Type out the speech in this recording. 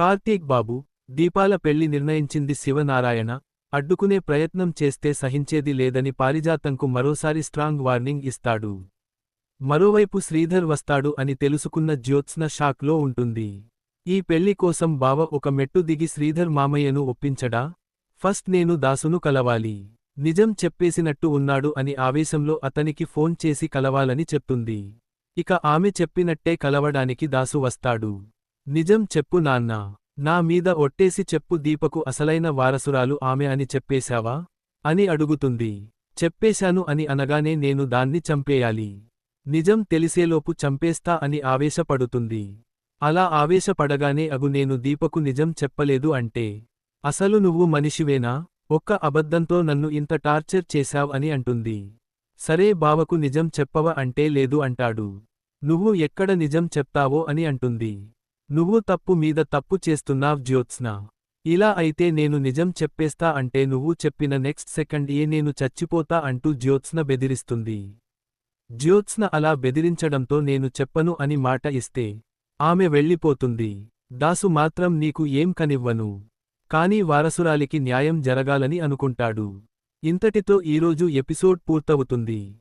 కార్తీక్ బాబు దీపాల పెళ్ళి నిర్ణయించింది శివనారాయణ. అడ్డుకునే ప్రయత్నం చేస్తే సహించేది లేదని పారిజాతంకు మరోసారి స్ట్రాంగ్ వార్నింగ్ ఇస్తాడు. మరోవైపు శ్రీధర్ వస్తాడు అని తెలుసుకున్న జ్యోత్స్న షాక్లో ఉంటుంది. ఈ పెళ్ళి కోసం బావ ఒక మెట్టు దిగి శ్రీధర్ మామయ్యను ఒప్పించడా? ఫస్ట్ నేను దాసును కలవాలి. నిజం చెప్పేసినట్టు ఉన్నాడు అని ఆవేశంలో అతనికి ఫోన్ చేసి కలవాలని చెప్తుంది. ఇక ఆమె చెప్పినట్టే కలవడానికి దాసు వస్తాడు. నిజం చెప్పు నాన్నా. నా మీద ఒట్టేసి చెప్పు దీపకు అసలైన వారసురాలు ఆమె అని చెప్పేశావా? అని అడుగుతుంది. చెప్పేశాను అని అనగానే నేను దాన్ని చంపేయాలి. నిజం తెలిసేలోపు చంపేస్తా అని ఆవేశపడుతుంది. అలా ఆవేశపడగానే అగు నేను దీపకు నిజం చెప్పలేదు అంటే అసలు నువ్వు మనిషివేనా? ఒక్క అబద్ధంతో నన్ను ఇంత టార్చర్ చేశావ్ అని అంటుంది. సరే బావకు నిజం చెప్పవ అంటే లేదు అంటాడు. నువ్వు ఎక్కడ నిజం చెప్తావో అని అంటుంది. నువ్వు తప్పు మీద తప్పు చేస్తున్నావ్ జ్యోత్స్న. ఇలా అయితే నేను నిజం చెప్పేస్తా అంటే నువ్వు చెప్పిన నెక్స్ట్ సెకండ్ ఏ నేను చచ్చిపోతా అంటూ జ్యోత్స్న బెదిరిస్తుంది. జ్యోత్స్న అలా బెదిరించడంతో నేను చెప్పను అని మాట ఇస్తే ఆమె వెళ్ళిపోతుంది. దాసు మాత్రం నీకు ఏం కనివ్వను. కానీ వారసురాలికి న్యాయం జరగాలని అనుకుంటాడు. ఇంతటితో ఈరోజు ఎపిసోడ్ పూర్తవుతుంది.